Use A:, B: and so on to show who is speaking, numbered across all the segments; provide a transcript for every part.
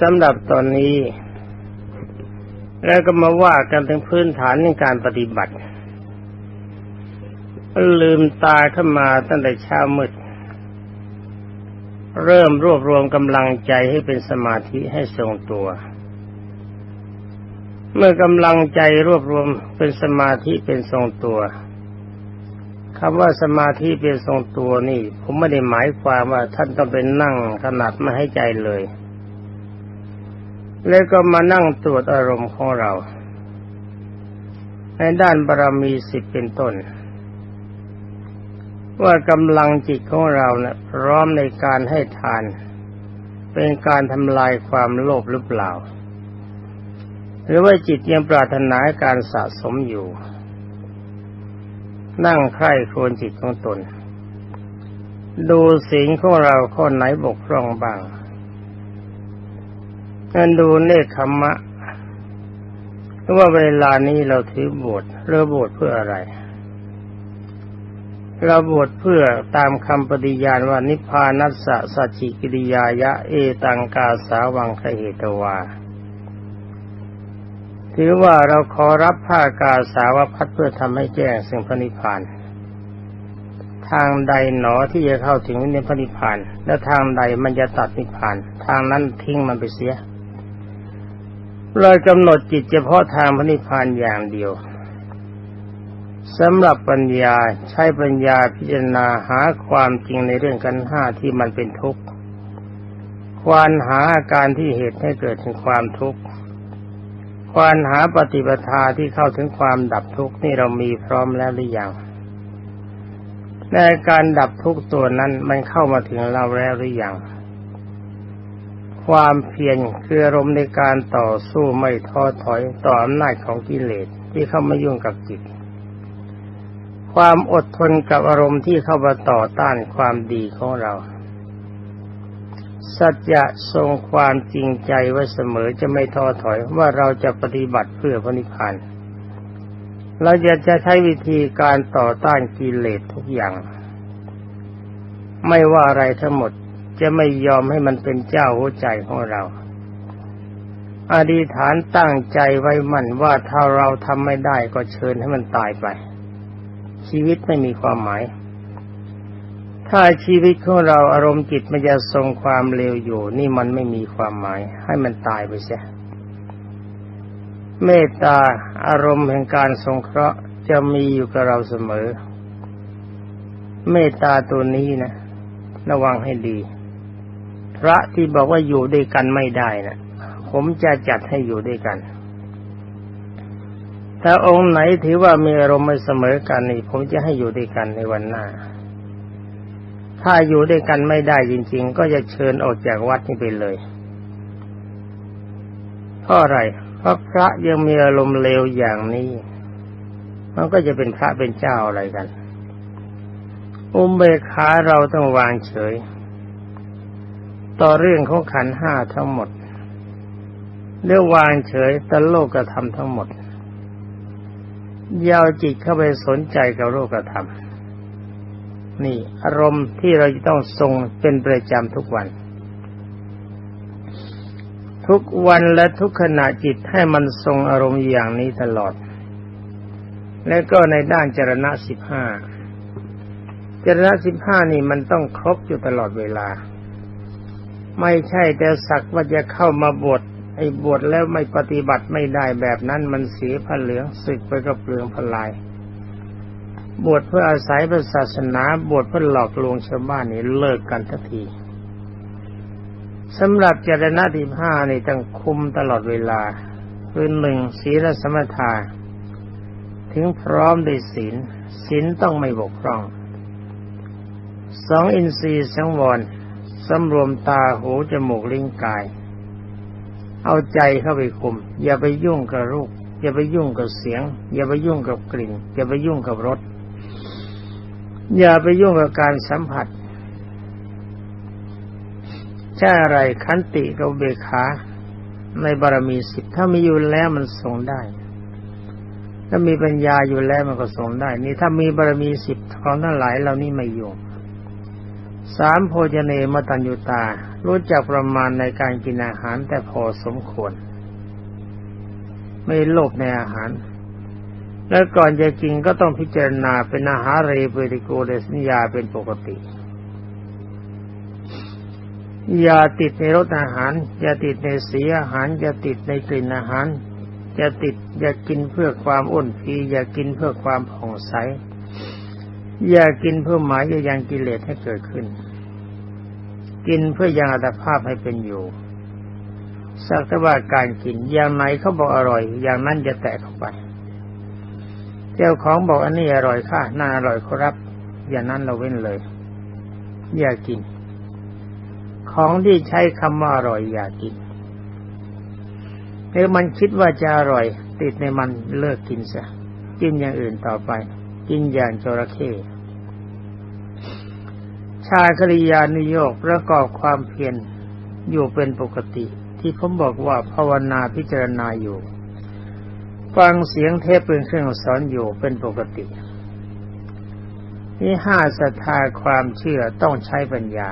A: สำหรับตอนนี้ แล้วก็มาว่ากันถึงพื้นฐานในการปฏิบัติ ลืมตาขึ้นมาตั้งแต่เช้ามืด เริ่มรวบรวมกำลังใจให้เป็นสมาธิให้ทรงตัว เมื่อกำลังใจรวบรวมเป็นสมาธิเป็นทรงตัวคำว่าสมาธิเป็นทรงตัวนี่ ผมไม่ได้หมายความว่าท่านต้องเป็นนั่งขนาดไม่ให้ใจเลย แล้วก็มานั่งตรวจอารมณ์ของเรา ในด้านบารมีสิบเป็นต้น ว่ากำลังจิตของเราเนะี่ยพร้อมในการให้ทาน เป็นการทำลายความโลภหรือเปล่า หรือว่าจิตยังปรารถนาการสะสมอยู่ นั่งใคร่ครวญจิตของตน ดูสิ่งของเราข้อไหนบกพร่องบ้าง กันดูเนคขมะว่าเวลานี้เราถือบวชเรือบวชเพื่ออะไรเราบวชเพื่อตามคำปฏิญาณว่านิพพานัสสะสัจจิกิริยายะ เอตังกาสาวังคเหตวา ถือว่าเราขอรับผ้ากาสาวพัดเพื่อทำให้แจ้งสิ่งพระนิพพาน ทางใดหนอที่จะเข้าถึงในพระนิพพาน และทางใดมันจะตัดนิพพาน ทางนั้นทิ้งมันไปเสีย เรากำหนดจิตเฉพาะทางพระนิพพานอย่างเดียวสำหรับปัญญาใช้ปัญญาพิจารณาหาความจริงในเรื่องกันห้าที่มันเป็นทุกข์ ควานหาอาการที่เหตุให้เกิดถึงความทุกข์ ควานหาปฏิปทาที่เข้าถึงความดับทุกข์นี่เรามีพร้อมแล้วหรือยังในการดับทุกข์ตัวนั้นมันเข้ามาถึงเราแล้วหรือยัง ความเพียรคืออารมณ์ในการต่อสู้ไม่ท้อถอยต่ออำนาจของกิเลสที่เข้ามายุ่งกับจิต ความอดทนกับอารมณ์ที่เข้ามาต่อต้านความดีของเรา สัจจะทรงความจริงใจไว้เสมอจะไม่ท้อถอยว่าเราจะปฏิบัติเพื่อพระนิพพานเราจะจะใช้วิธีการต่อต้านกิเลสทุกอย่าง ไม่ว่าอะไรทั้งหมด จะไม่ยอมให้มันเป็นเจ้าหัวใจของเราอธิฐานตั้งใจไว้มั่นว่าถ้าเราทำไม่ได้ก็เชิญให้มันตายไป ชีวิตไม่มีความหมาย ถ้าชีวิตของเราอารมณ์จิตมันจะทรงความเลวอยู่ นี่มันไม่มีความหมาย ให้มันตายไปเสียเมตตาอารมณ์แห่งการสงเคราะห์จะมีอยู่กับเราเสมอ เมตตาตัวนี้นะ ระวังให้ดี พระที่บอกว่าอยู่ด้วยกันไม่ได้นะผมจะจัดให้อยู่ด้วยกัน ถ้าองค์ไหนถือว่ามีอารมณ์ไม่เสมอกันนี่ ผมจะให้อยู่ด้วยกันในวันหน้า ถ้าอยู่ด้วยกันไม่ได้จริง ๆ ก็จะเชิญออกจากวัดนี้ไปเลยเพราะอะไรเพราะพระยังมีอารมณ์เลวอย่างนี้ มันก็จะเป็นพระเป็นเจ้าอะไรกัน อุเบคาเราต้องวางเฉย ต่อเรื่องของขันห้าทั้งหมดเรื่องวางเฉยต่โลกธรรมทั้งหมดยาวจิตเข้าไปสนใจกับโลกธรรม นี่ อารมณ์ที่เราจะต้องทรงเป็นประจำทุกวัน ทุกวันและทุกขณะจิตให้มันทรงอารมณ์อย่างนี้ตลอด และก็ในด้านจรณะสิบห้าจรณะสิบห้านี่มันต้องครบอยู่ตลอดเวลา ไม่ใช่แต่สักว่าจะเข้ามาบวชไอ้บวชแล้วไม่ปฏิบัติไม่ได้แบบนั้นมันเสียผ้าเหลืองสึกไปกับเปลืองพลาย บวชเพื่ออาศัยประศาสนาบวชเพื่อหลอกลวงชาวบ้านนี่เลิกกันทันทีสำหรับเจรณะที่ห้านี่ต้องคุมตลอดเวลา คือหนึ่งศีลสมถะถึงพร้อมด้วยศีลศีลต้องไม่บกพร่องสองอินทรีย์สังวร สำรวมตาหูจมูกลิ้นกาย เอาใจเข้าไปคุม อย่าไปยุ่งกับรูป อย่าไปยุ่งกับเสียง อย่าไปยุ่งกับกลิ่น อย่าไปยุ่งกับรสอย่าไปยุ่งกับการสัมผัสใช่อะไรขันติกับเบขาในบารมีสิบถ้ามีอยู่แล้วมันทรงได้ ถ้ามีปัญญาอยู่แล้วมันก็ทรงได้ นี่ถ้ามีบารมีสิบของทั้งหลายเรานี่ไม่อยุ่ สามโภชเนมตัญญุตา รู้จักประมาณในการกินอาหารแต่พอสมควร ไม่โลภในอาหาร และก่อนจะกินก็ต้องพิจารณาเป็นอาหารเรเปริโกเดสัญญาเป็นปกติอย่าติดในรสอาหาร อย่าติดในสีอาหาร อย่าติดในกลิ่นอาหาร อย่าติดอย่ากินเพื่อความอ้วนพีอย่ากินเพื่อความผ่องใส อย่ากินเพื่อหมายจะยังกิเลสให้เกิดขึ้น กินเพื่อยังอัตภาพให้เป็นอยู่สักแต่ว่าการกินอย่างไหนเขาบอกอร่อย อย่างนั้นจะแตะเข้าไปเจ้าของบอกอันนี้อร่อยค่ะน่าอร่อยครับ อย่างนั้นเราเว้นเลย อย่ากิน ของที่ใช้คำว่าอร่อย อย่ากินถ้ามันคิดว่าจะอร่อย ติดในมันเลิกกินซะกินอย่างอื่นต่อไป กินอย่างจระเข้ชาคริยานิโยกประกอบความเพียรอยู่เป็นปกติ ที่ผมบอกว่าภาวนาพิจารณาอยู่ ฟังเสียงเทพเป็นเครื่องสอนอยู่เป็นปกติ นี่ห้าศรัทธาความเชื่อต้องใช้ปัญญา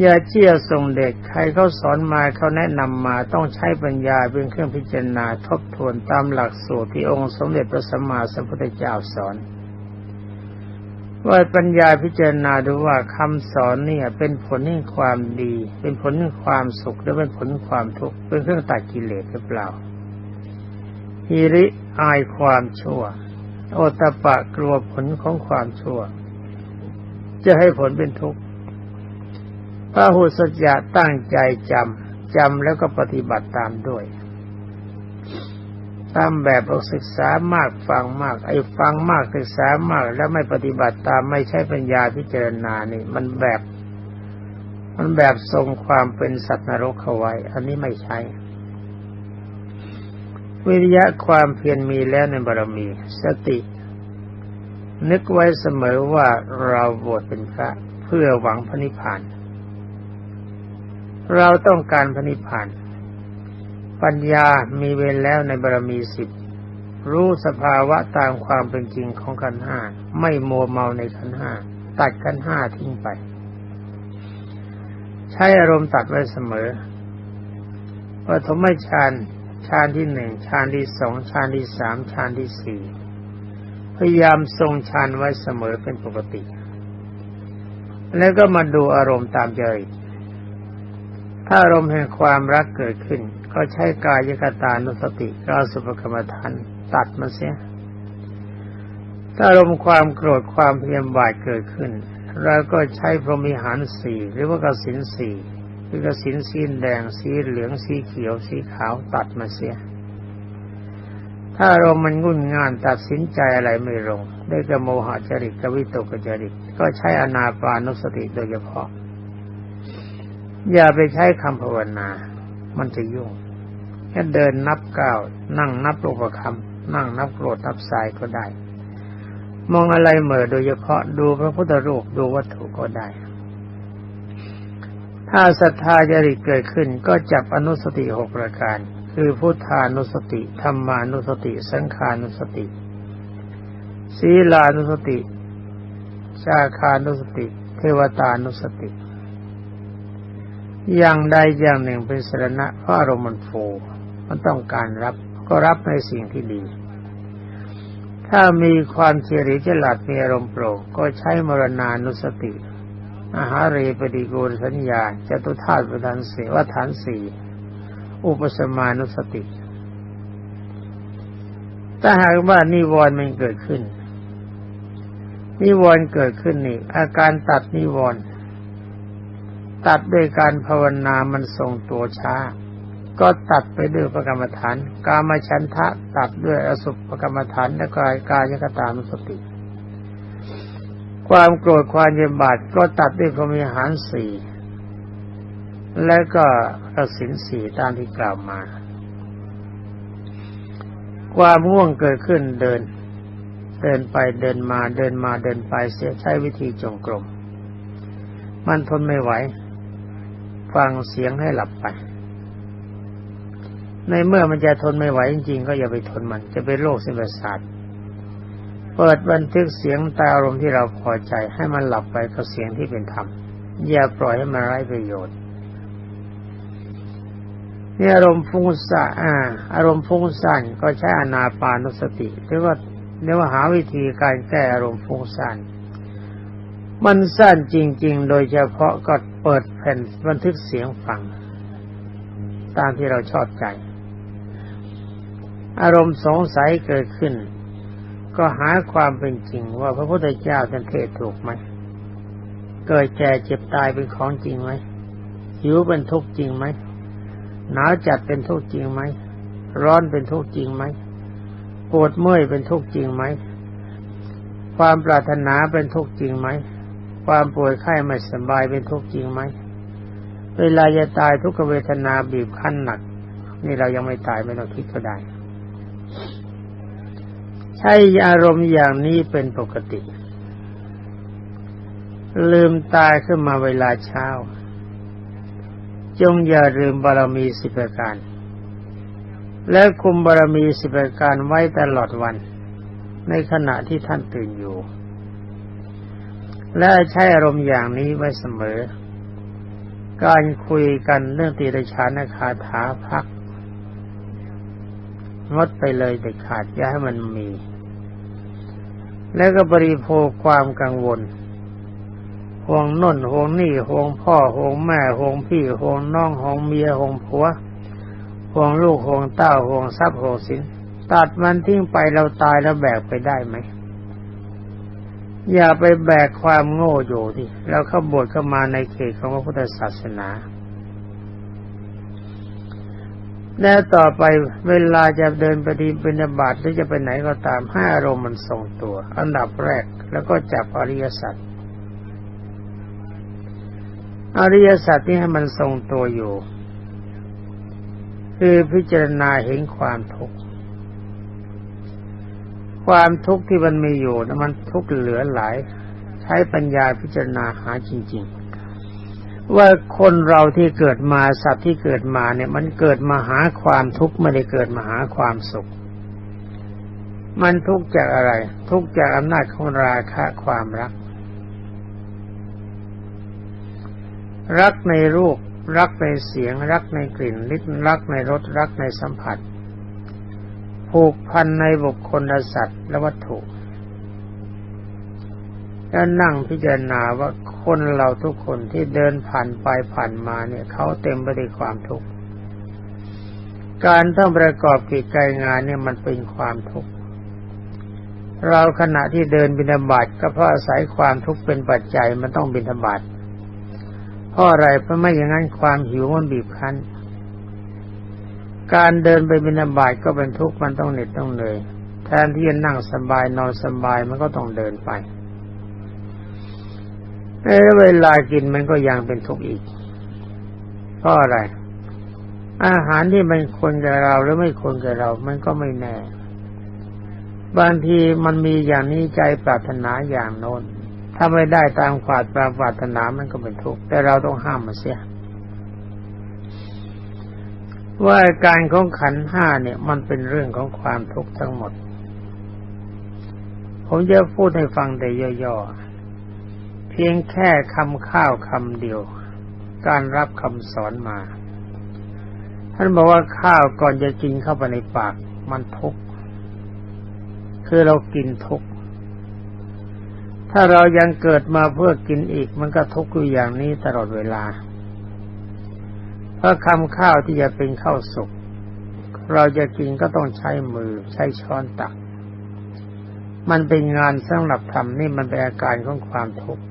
A: อย่าเชื่อส่งเด็กใครเขาสอนมาเขาแนะนำมาต้องใช้ปัญญาเป็นเครื่องพิจารณาทบทวนตามหลักสูตรที่องค์สมเด็จพระสัมมาสัมพุทธเจ้าสอน ว่าปัญญาพิจารณาดูว่าคำสอนเนี่ย เป็นผลแห่งความดี เป็นผลแห่งความสุขหรือเป็นผลความทุกข์เป็นเครื่องตัดกิเลสหรือเปล่าฮิริอายความชั่ว โอตปะกลัวผลของความชั่ว จะให้ผลเป็นทุกข์ พระหุสจะตั้งใจจำจำแล้วก็ปฏิบัติตามด้วยตามแบบศึกษามากฟังมาก ไอ้ฟังมากศึกษามาก แล้วไม่ปฏิบัติตามไม่ใช่ปัญญาพิจารณานี่ มันแบบ มันแบบทรงความเป็นสัตว์นรกเข้าไว้ อันนี้ไม่ใช่วิริยะความเพียรมีแล้วในบารมี สติ นึกไว้เสมอว่าเราบวชเป็นพระเพื่อหวังพระนิพพาน เราต้องการพระนิพพาน ปัญญามีเวรแล้วในบารมีสิบ รู้สภาวะตามความเป็นจริงของขันห้า ไม่มัวเมาในขันห้า ตัดขันห้าทิ้งไป ใช้อารมณ์ตัดไว้เสมอปฐมฌานฌานที่หนึ่งฌานที่สองฌานที่สามฌานที่สี่พยายามทรงฌานไว้เสมอเป็นปกติ แล้วก็มาดูอารมณ์ตามใจ ถ้าอารมณ์แห่งความรักเกิดขึ้น ก็ใช้กายกตานุสติกาสุภกรรมฐานตัดมาเสีย ถ้าอารมณ์ความโกรธความเพียรบาดเกิดขึ้นเราก็ใช้พรหมิหารสี่หรือว่ากสินสี่คือกสินสีแดงสีเหลืองสีเขียวสีขาวตัดมาเสีย ถ้าเรามันงุ่นง่านตัดสินใจอะไรไม่ลง ได้กระโมหจริตกวิตกจริต ก็ใช้อนาปานุสติโดยเฉพาะ อย่าไปใช้คำภาวนา มันจะยุ่งแค่เดินนับก้าวนั่งนับโลกคำนั่งนับโกรธนับสายก็ได้ มองอะไรเหม่อโดยเฉพาะดูพระพุทธรูปดูวัตถุก็ได้ ถ้าศรัทธาจริตเกิดขึ้นก็จับอนุสติหกประการ คือพุทธานุสติธรรมานุสติ สังขานุสติ ศีลานุสติชาคานุสติ เทวตานุสติ อย่างใดอย่างหนึ่งเป็นสรณะเพราะอารมณ์มันโฟมันต้องการรับก็รับในสิ่งที่ดี ถ้ามีความเฉลียวฉลาดมีอารมณ์โปร่งก็ใช้มรณานุสติอาหารเรปฏิโกรสัญญาจตุธาตุประธานสี่วัฏฐานสี่อุปสมานุสติ ถ้าหากว่านิวรณ์มันเกิดขึ้น นิวรณ์เกิดขึ้นนี่อาการตัดนิวรณ์ ตัดด้วยการภาวนามันทรงตัวช้า ก็ตัดไปด้วยประกรรมฐาน กามฉันทะตัดด้วยอสุภกรรมฐานและกายกายกตานสติ ความโกรธความเย็นบาดก็ตัดด้วยพรมิหารสี่และก็กสินสี่ตามที่กล่าวมา ความง่วงเกิดขึ้นเดิน เดินไปเดินมาเดินมาเดินไปเสียใช้วิธีจงกรมมันทนไม่ไหว ฟังเสียงให้หลับไป ในเมื่อมันจะทนไม่ไหวจริงๆ ก็อย่าไปทนมัน จะเป็นโรคเส้นประสาทเปิดบันทึกเสียงตาอารมณ์ที่เราพอใจ ให้มันหลับไปกับเสียงที่เป็นธรรม อย่าปล่อยให้มันไร้ประโยชน์นี่อารมณ์ฟุ้งซ่านอ่าอารมณ์ฟุ้งซ่านก็ใช้อนาปานุสติหรือว่าเรียกว่าหาวิธีการแก้อารมณ์ฟุ้งซ่าน มันสั้นจริง ๆ โดยเฉพาะก็ เปิดแผ่นบันทึกเสียงฟัง ตามที่เราชอบใจ อารมณ์สงสัยเกิดขึ้น ก็หาความเป็นจริงว่าพระพุทธเจ้าท่านเทศถูกไหมเกิดแก่เจ็บตายเป็นของจริงไหมหิวเป็นทุกข์จริงไหมหนาวจัดเป็นทุกข์จริงไหมร้อนเป็นทุกข์จริงไหมปวดเมื่อยเป็นทุกข์จริงไหมความปรารถนาเป็นทุกข์จริงไหม ความป่วยไข้ไม่สบายเป็นทุกข์จริงไหม เวลาจะตายทุกขเวทนาบีบคั้นหนัก นี่เรายังไม่ตายไม่ต้องคิดก็ได้ ใช้อารมณ์อย่างนี้เป็นปกติ ลืมตายขึ้นมาเวลาเช้า จงอย่าลืมบารมีสิบประการ และคุมบารมีสิบประการไว้ตลอดวัน ในขณะที่ท่านตื่นอยู่ และใช้อารมณ์อย่างนี้ไว้เสมอ การคุยกันเรื่องตีรชานคาถาพัก งดไปเลยแต่ขาดอย่าให้มันมี แล้วก็บริโภคความกังวลห่วงน่นห่วงนี่ห่วงพ่อห่วงแม่ห่วงพี่ห่วงน้องห่วงเมียห่วงผัวห่วงลูกห่วงเต้าห่วงทรัพย์ห่วงสินตัดมันทิ้งไปเราตายแล้วแบกไปได้ไหม อย่าไปแบกความโง่อยู่ที่เราเข้าบวชเข้ามาในเขตของพระพุทธศาสนาแล้วต่อไปเวลาจะเดินปดีเป็นบาตหรือจะไปไหนก็ตามให้อารมณ์มันทรงตัว อันดับแรกแล้วก็จับอริยสัจอริยสัจที่ให้มันทรงตัวอยู่ คือพิจารณาเห็นความทุกข์ ความทุกข์ที่มันมีอยู่นะมันทุกข์เหลือหลาย ใช้ปัญญาพิจารณาหาจริง ๆ ว่าคนเราที่เกิดมาสัตว์ที่เกิดมาเนี่ย มันเกิดมาหาความทุกข์ไม่ได้เกิดมาหาความสุข มันทุกข์จากอะไร ทุกข์จากอำนาจของราคะความรัก รักในรูป รักในเสียง รักในกลิ่นลิ้นรักในรสรักในสัมผัส ผูกพันในบุคคลและสัตว์และวัตถุ แล้วนั่งพิจารณาว่าคนเราทุกคนที่เดินผ่านไปผ่านมาเนี่ยเขาเต็มไปด้วยความทุกข์การต้องประกอบกิจการงานเนี่ยมันเป็นความทุกข์เราขณะที่เดินบิณฑบาตก็เพราะอาศัยความทุกข์เป็นปัจจัยมันต้องบิณฑบาตเพราะอะไรเพราะไม่อย่างนั้นความหิวมันบีบคั้น การเดินไปบิณฑบาตก็เป็นทุกข์มันต้องเหน็ดต้องเหนื่อยแทนที่จะนั่งสบายนอนสบายมันก็ต้องเดินไปเวลากินมันก็ยังเป็นทุกข์อีกเพราะอะไร อาหารที่มันควรแกับเราหรือไม่ควรแกับเรา มันก็ไม่แน่ บางทีมันมีอย่างนี้ใจปรารถนาอย่างโน้นถ้าไม่ได้ตามความปรารถนามันก็เป็นทุกข์แต่เราต้องห้ามมันเสีย ว่าการของขันห้าเนี่ย มันเป็นเรื่องของความทุกข์ทั้งหมด ผมจะพูดให้ฟังแต่ย่อๆ เพียงแค่คำข้าวคำเดียว การรับคำสอนมา ท่านบอกว่าข้าวก่อนจะกินเข้าไปในปาก มันทุกข์ คือเรากินทุกข์ถ้าเรายังเกิดมาเพื่อกินอีก มันก็ทุกข์อยู่อย่างนี้ตลอดเวลา เพราะคำข้าวที่จะเป็นข้าวสุกเราจะกินก็ต้องใช้มือใช้ช้อนตัก มันเป็นงานสำหรับทำนี่มันเป็นอาการของความทุกข์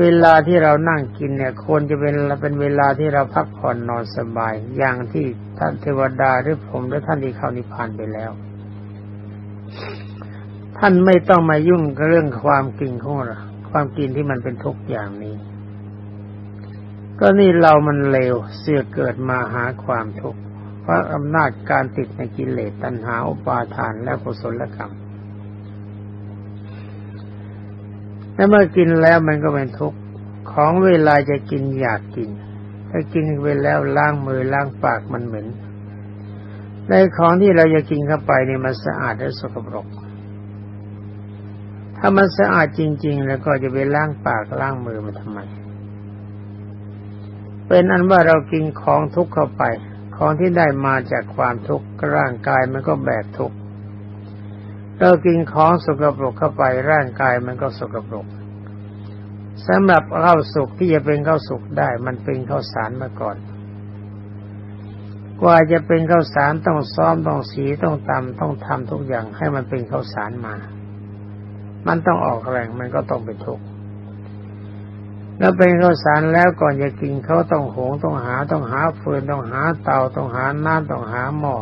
A: เวลาที่เรานั่งกินเนี่ยควรจะเป็นเป็นเวลาที่เราพักผ่อนนอนสบาย อย่างที่ท่านเทวดาหรือผมหรือท่านที่เข้านิพพานไปแล้ว ท่านไม่ต้องมายุ่งกับเรื่องความกินของเราความกินที่มันเป็นทุกข์อย่างนี้ ก็นี่เรามันเลวเสือเกิดมาหาความทุกข์เพราะอำนาจการติดในกิเลสตัณหาอุปาทานและกุศลกรรมและเมื่อกินแล้วมันก็เป็นทุกข์ของเวลาจะกินอยากกิน ถ้ากินไปแล้วล้างมือล้างปากมันเหม็นในของที่เราจะกินเข้าไปนี่มันสะอาดและสกปรก ถ้ามันสะอาดจริง ๆ แล้วก็จะไปล้างปากล้างมือมาทำไม เป็นอันว่าเรากินของทุกข์เข้าไป ของที่ได้มาจากความทุกข์ร่างกายมันก็แบกทุกข์เรากินของสกปรกเข้าไปร่างกายมันก็สกปรกสำหรับข้าวสุกที่จะเป็นข้าวสุกได้ มันเป็นข้าวสารมาก่อน กว่าจะเป็นข้าวสารต้องซ้อมต้องสีต้องตำต้องทำทุกอย่างให้มันเป็นข้าวสารมา มันต้องออกแรงมันก็ต้องเป็นทุกข์ แล้วเป็นข้าวสารแล้วก่อนจะกินเขาต้องหงต้องหาต้องหาฟืนต้องหาเตาต้องหาน้ำต้องหาหม้อ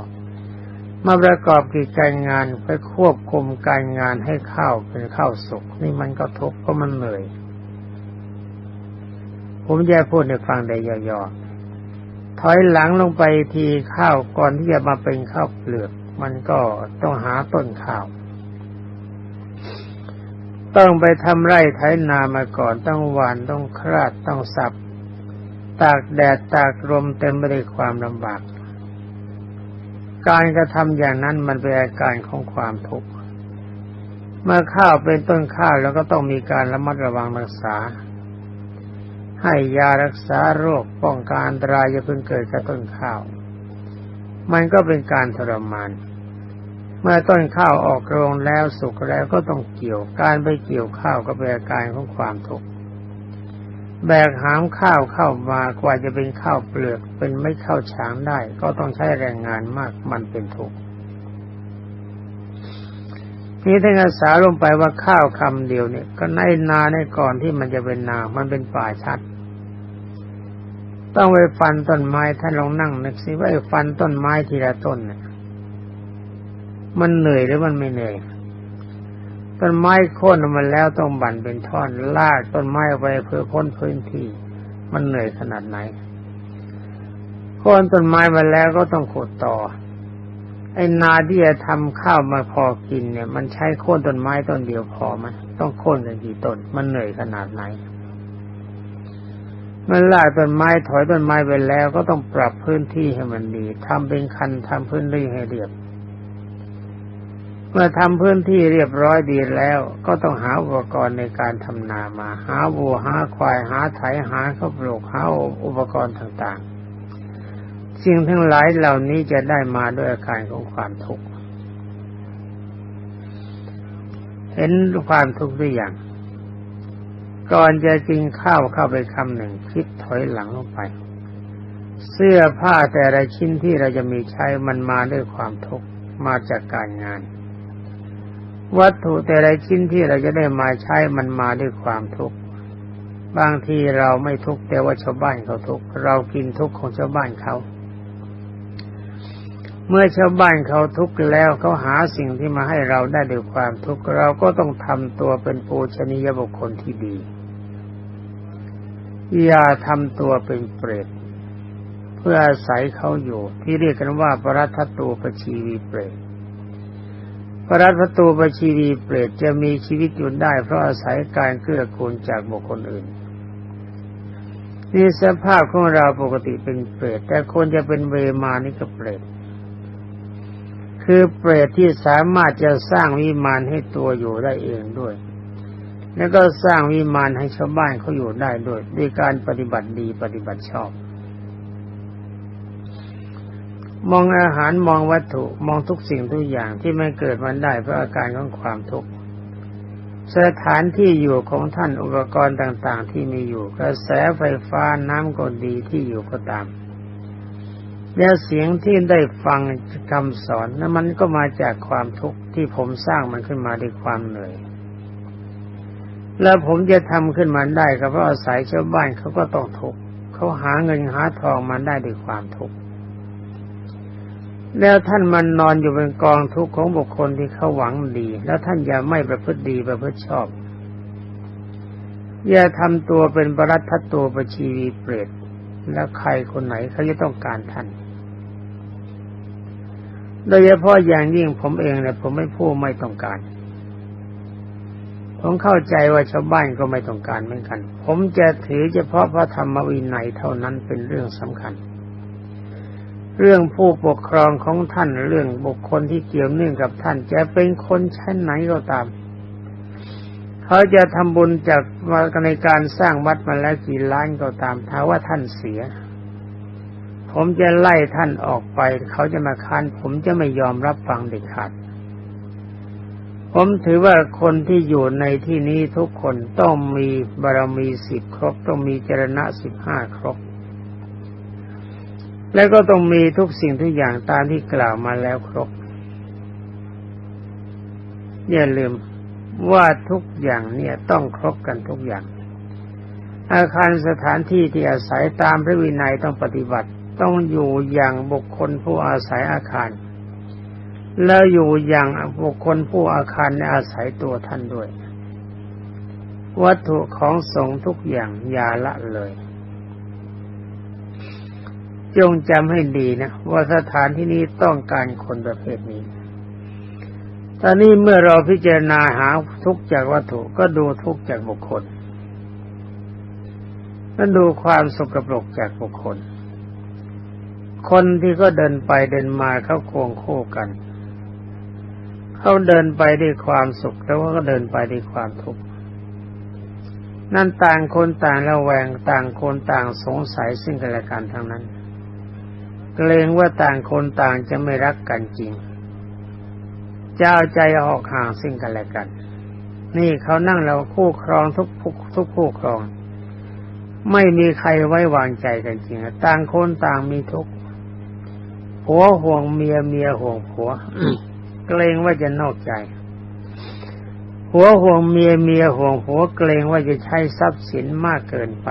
A: มาประกอบกิจการงานไปควบคุมการงานให้ข้าวเป็นข้าวสุกนี่มันก็ทุกข์เพราะมันเหนื่อยผมจะพูดในฟังได้ย่อๆถอยหลังลงไปทีข้าวก่อนที่จะมาเป็นข้าวเปลือก มันก็ต้องหาต้นข้าว ต้องไปทำไร่ไถนามาก่อนต้องหวานต้องคราดต้องสับ ตากแดดตากลมเต็มไปด้วยความลำบาก การกระทำอย่างนั้นมันเป็นอาการของความทุกข์เมื่อข้าวเป็นต้นข้าวแล้วก็ต้องมีการระมัดระวังรักษา ให้ยารักษาโรคป้องกันอันตรายจะเพิ่งเกิดกับต้นข้าว มันก็เป็นการทรมาน เมื่อต้นข้าวออกโรงแล้วสุกแล้วก็ต้องเกี่ยวการไปเกี่ยวข้าวก็เป็นอาการของความทุกข์แบกหามข้าวเข้ามากว่าจะเป็นข้าวเปลือกเป็นไม่ข้าวฉางได้ ก็ต้องใช้แรงงานมากมันเป็นทุกข์นี่ถ้านอาสาลงไปว่าข้าวคำเดียวเนี่ย ก็ในนาในก่อนที่มันจะเป็นนา มันเป็นป่าชัด ต้องไปฟันต้นไม้ท่านลองนั่งนึกสิว่าฟันต้นไม้ทีละต้นเนี่ย มันเหนื่อยหรือมันไม่เหนื่อยต้นไม้โค่นมันแล้วต้องบั่นเป็นท่อนลากต้นไม้ไปเพื่อพ้นพื้นที่ มันเหนื่อยขนาดไหนโค่นต้นไม้มาแล้วก็ต้องขุดต่อ ไอ้นาที่จะทำข้าวมาพอกินเนี่ย มันใช้โค่นต้นไม้ต้นเดียวพอไหมต้องโค่นกันกี่ต้นมันเหนื่อยขนาดไหนมันลากต้นไม้ถอยต้นไม้ไปแล้วก็ต้องปรับพื้นที่ให้มันดีทำเป็นคันทำพื้นที่ให้เรียบ เมื่อทำพื้นที่เรียบร้อยดีแล้ว ก็ต้องหาอุปกรณ์ในการทำนามา หาวัวหาควายหาไถหาข้าวปลูกหาอุปกรณ์ต่างๆ สิ่งทั้งหลายเหล่านี้จะได้มาด้วยอาการของความทุกข์เห็นความทุกข์หรือยังก่อนจะกินข้าวเข้าไปคำหนึ่งคิดถอยหลังลงไป เสื้อผ้าแต่ละชิ้นที่เราจะมีใช้มันมาด้วยความทุกข์มาจากการงาน วัตถุแต่ละชิ้นที่เราจะได้มาใช้มันมาด้วยความทุกข์บางทีเราไม่ทุกข์แต่ว่าชาวบ้านเขาทุกข์เรากินทุกข์ของชาวบ้านเขา เมื่อชาวบ้านเขาทุกข์แล้วเขาหาสิ่งที่มาให้เราได้ด้วยความทุกข์เราก็ต้องทำตัวเป็นปูชนียบุคคลที่ดี อย่าทำตัวเป็นเปรตเพื่ออาศัยเขาอยู่ที่เรียกกันว่าปรัตตูปชีวีเปรต พระรัตตูปชีวีเปรตจะมีชีวิตอยู่ได้ เพราะอาศัยการเกื้อกูลจากบุคคลอื่นนี่สภาพของเราปกติเป็นเปรตแต่คนจะเป็นเวมานี่ก็เปรตคือเปรตที่สามารถจะสร้างวิมานให้ตัวอยู่ได้เองด้วย แล้วก็สร้างวิมานให้ชาวบ้านเขาอยู่ได้ด้วยด้วยการปฏิบัติดีปฏิบัติชอบ มองอาหารมองวัตถุมองทุกสิ่งทุกอย่างที่ไม่เกิดมันได้เพราะอาการของความทุกข์สถานที่อยู่ของท่านอุปกรณ์ต่าง ๆ ที่มีอยู่กระแสไฟฟ้าน้ำก็ดีที่อยู่ก็ตามแล้วเสียงที่ได้ฟังคำสอนนั้นมันก็มาจากความทุกข์ที่ผมสร้างมันขึ้นมาด้วยความเหนื่อย แล้วผมจะทำขึ้นมาได้ก็เพราะอาศัยชาวบ้านเขาก็ต้องทุกข์เขาหาเงินหาทองมาได้ด้วยความทุกข์ แล้วท่านมันนอนอยู่เป็นกองทุกข์ของบุคคลที่เขาหวังดี แล้วท่านอย่าไม่ประพฤติดีประพฤติชอบ อย่าทำตัวเป็นบรัตทัตตัวประชีวีเปรตแล้วใครคนไหนเขาจะต้องการท่าน โดยเฉพาะอย่างยิ่งผมเองเนี่ยผมไม่พูดไม่ต้องการ ผมเข้าใจว่าชาวบ้านก็ไม่ต้องการเหมือนกัน ผมจะถือเฉพาะพระธรรมวินัยเท่านั้นเป็นเรื่องสำคัญ เรื่องผู้ปกครองของท่านเรื่องบุคคลที่เกี่ยวเนื่องกับท่านจะเป็นคนชั้นไหนก็ตาม เขาจะทำบุญจากมาในการสร้างวัดมาแล้วกี่ล้านก็ตามถ้าว่าท่านเสีย ผมจะไล่ท่านออกไป เขาจะมาค้านผมจะไม่ยอมรับฟังเด็ดขาดผมถือว่าคนที่อยู่ในที่นี้ทุกคนต้องมีบารมีสิบครบ ต้องมีจรณะสิบห้าครบ แล้วก็ต้องมีทุกสิ่งทุกอย่างตามที่กล่าวมาแล้วครบ อย่าลืมว่าทุกอย่างเนี่ยต้องครบกันทุกอย่าง อาคารสถานที่ที่อาศัยตามพระวินัยต้องปฏิบัติ ต้องอยู่อย่างบุคคลผู้อาศัยอาคาร แล้วอยู่อย่างบุคคลผู้อาคารในอาศัยตัวท่านด้วย วัตถุของสงฆ์ทุกอย่างอย่าละเลย จงจำให้ดีนะ ว่าสถานที่นี้ต้องการคนประเภทนี้ ตอนนี้เมื่อเราพิจารณาหาทุกจากวัตถุก็ดูทุกจากบุคคลก็ดูความสกปรกจากบุคคล คนที่ก็เดินไปเดินมาเขาโควงคู่กัน เขาเดินไปด้วยความสุขแต่ว่าก็เดินไปด้วยความทุกข์นั่นต่างคนต่างระแวงต่างคนต่างสงสัยซึ่งกันและกันทั้งนั้น เกรงว่าต่างคนต่างจะไม่รักกันจริงจะเอาใจออกห่างซึ่งกันและกัน นี่เขานั่งเราคู่ครองทุกทุกคู่ครอง ไม่มีใครไว้วางใจกันจริงต่างคนต่างมีทุกผัวห่วงเมียเมียห่วงผัวเกรงว่าจะนอกใจผัวห่วงเมียเมียห่วงผัวเกรงว่าจะใช้ทรัพย์สินมากเกินไป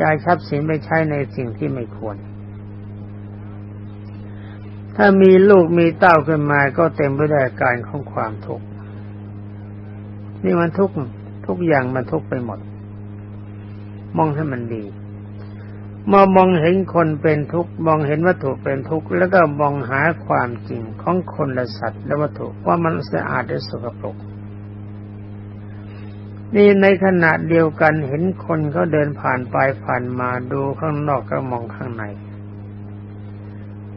A: จ่ายทรัพย์สินไปใช้ในสิ่งที่ไม่ควร ถ้ามีลูกมีเต้าขึ้นมาก็เต็มไปด้วยการของความทุกข์นี่มันทุกข์ทุกอย่างมันทุกข์ไปหมด มองให้มันดีมามองเห็นคนเป็นทุกข์มองเห็นวัตถุเป็นทุกข์แล้วก็มองหาความจริงของคนและสัตว์และวัตถุว่ามันสะอาดหรือสกปรกนี่ในขณะเดียวกันเห็นคนเขาเดินผ่านไปผ่านมาดูข้างนอกก็มองข้างใน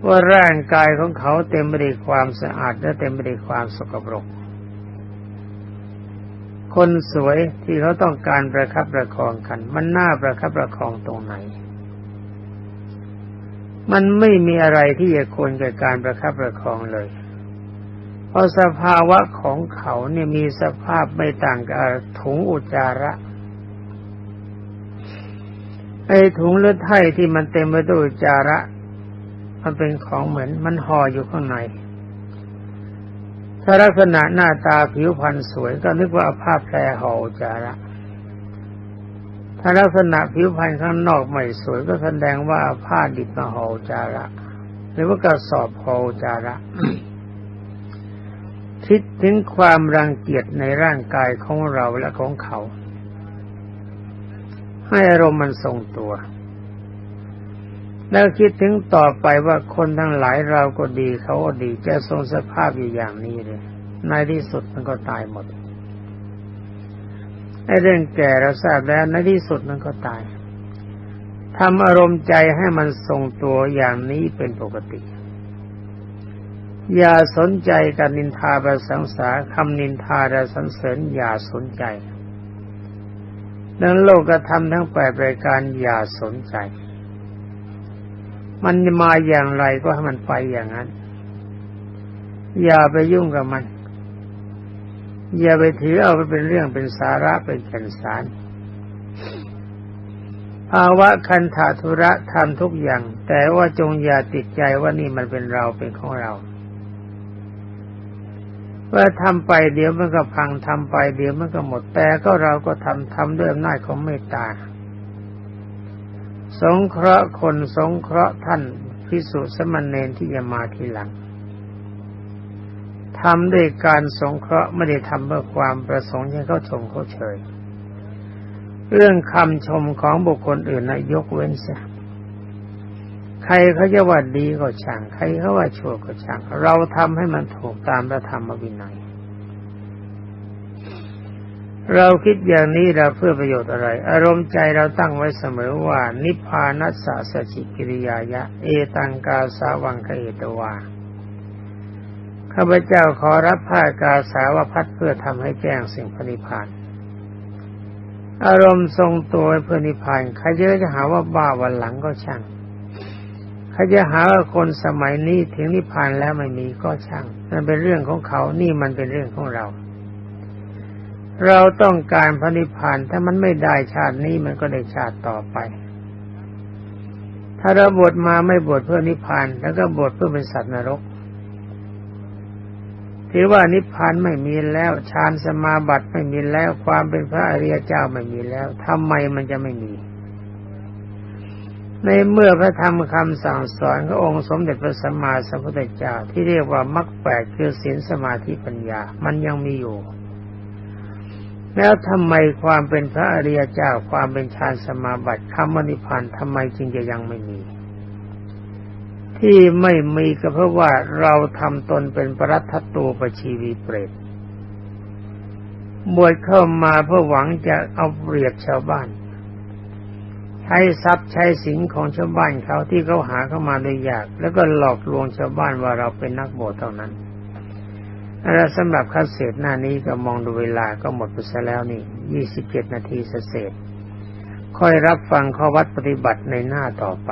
A: ว่าร่างกายของเขาเต็มไปด้วยความสะอาดและเต็มไปด้วยความสกปรก คนสวยที่เขาต้องการประคับประคองกัน มันน่าประคับประคองตรงไหน มันไม่มีอะไรที่จะควรแก่การประคับประคองเลย เพราะสภาวะของเขาเนี่ยมีสภาพไม่ต่างกับถุงอุจจาระไอ้ถุงเลือดไถ่ที่มันเต็มไปด้วยอุจจาระ มันเป็นของเหมือนมันห่ออยู่ข้างใน ถ้าลักษณะหน้าตาผิวพรรณสวยก็นึกว่าผ้าแพรห่อจาระ ถ้าลักษณะผิวพรรณข้างนอกไม่สวยก็แสดงว่าผ้าดิบมาห่อจาระ หรือว่ากระสอบห่อจาระคิดถึงความรังเกียจในร่างกายของเราและของเขา ให้อารมณ์มันทรงตัว แล้วคิดถึงต่อไปว่าคนทั้งหลายเราก็ดีเขาก็ดีจะทรงสภาพอยู่อย่างนี้เลยในที่สุดมันก็ตายหมดไอ้เรื่องแก่เราทราบแล้วในที่สุดมันก็ตายทำอารมณ์ใจให้มันทรงตัวอย่างนี้เป็นปกติ อย่าสนใจการนินทาประสังสาคำนินทาและสรรเสริญอย่าสนใจดังโลกกระทำทั้งแปดรายการอย่าสนใจ มันมาอย่างไรก็ให้มันไปอย่างนั้น อย่าไปยุ่งกับมัน อย่าไปถือเอาไปเป็นเรื่องเป็นสาระเป็นแก่นสารภาวะคันธาธุระทำทุกอย่าง แต่ว่าจงอย่าติดใจว่านี่มันเป็นเราเป็นของเราว่าทำไปเดี๋ยวมันก็พังทำไปเดี๋ยวมันก็หมดแต่ก็เราก็ทำทำด้วยอำนาจของเมตตา สงเคราะห์คนสงเคราะห์ท่านพิสุสมณเณรที่จะมาทีหลังทำด้วยการสงเคราะห์ไม่ได้ทำเพื่อความประสงค์ให้เขาชมเขาเฉยเรื่องคำชมของบุคคลอื่นนะยกเว้นเสียใครเขาจะว่าดีก็ช่าง ใครเขาว่าชั่วก็ช่าง เราทำให้มันถูกตามพระธรรมวินัย เราคิดอย่างนี้เราเพื่อประโยชน์อะไร อารมณ์ใจเราตั้งไว้เสมอว่า นิพพานัสสะสจิกิริยายะ เอตังกาสาวังคเอตวาข้าพเจ้าขอรับผ้ากาสาวพัดเพื่อทำให้แจ้งสิ่งพนิพานอารมณ์ทรงตัวเพื่อนิพพานใครจะจะหาว่าบ้าวันหลังก็ช่างใครจะหาว่าคนสมัยนี้ถึงนิพพานแล้วไม่มีก็ช่างนั่นเป็นเรื่องของเขานี่มันเป็นเรื่องของเรา เราต้องการพระนิพพานถ้ามันไม่ได้ชาตินี้มันก็ได้ชาติต่อไป ถ้าเราบวชมาไม่บวชเพื่อนิพพาน แล้วก็บวชเพื่อเป็นสัตว์นรกถือว่านิพพานไม่มีแล้วฌานสมาบัติไม่มีแล้ว ความเป็นพระอริยเจ้าไม่มีแล้วทำไมมันจะไม่มี ในเมื่อพระธรรมคำสั่งสอนขององค์สมเด็จพระสัมมาสัมพุทธเจ้าที่เรียกว่ามรรคแปดคือศีลสมาธิปัญญา มันยังมีอยู่ แล้วทำไมความเป็นพระอริยเจ้าความเป็นฌานสมาบัติคำวนิพพานทำไมจึงจะยังไม่มี ที่ไม่มีก็เพราะว่าเราทำตนเป็นปรัตตูปชีวีเปรตบวชเข้ามาเพื่อหวังจะเอาเปรียบชาวบ้าน ใช้ทรัพย์ใช้สินของชาวบ้านเขาที่เขาหาเข้ามาโดยยาก แล้วก็หลอกลวงชาวบ้านว่าเราเป็นนักบวชเท่านั้น และสำหรับคัสเศษหน้านี้ก็มองดูเวลาก็หมดไปซะแล้วนี่ยี่สิบเจ็ดนาทีเศษค่อยรับฟังข้อวัดปฏิบัติในหน้าต่อไป